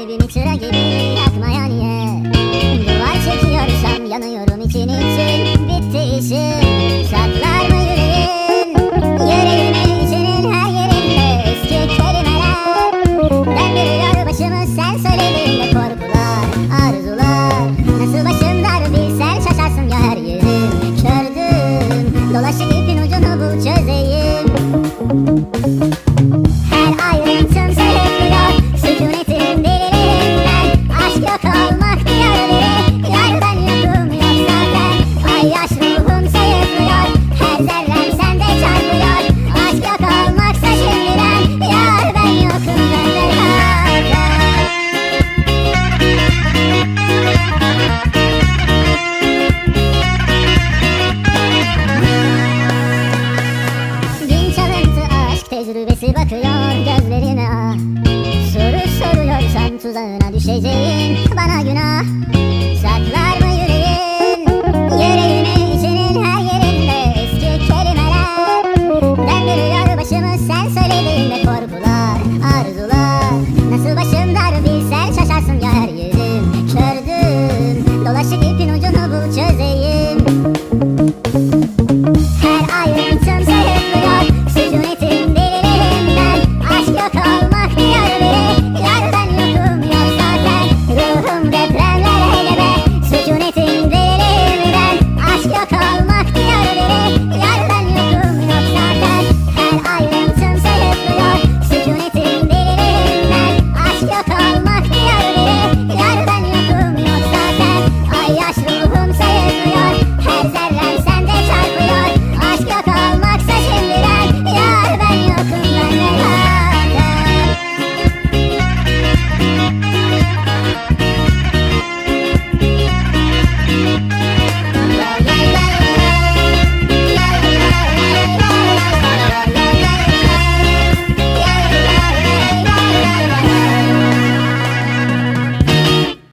kalbim çıra gibi yakmaya niye Duvar çekiyorsam yanıyorum için için. Bitti işim. Saklar mı yüreğin Yüreğimin içinin her yerinde eski kelimeler. Ben biliyor başımı sen söylediğinde korkular arzular. Nasıl başımdan bilsen şaşarsın ya her yerim? Kördüm dolaşıp ipin ucunu bul çözeyim. tuzağına düşeceğim Bana günah. Saklar mı yüreğin? Yüreğimi içinin her yerinde eski kelimeler. Döndürüyor başımı sen söylediğinde korkular arzular.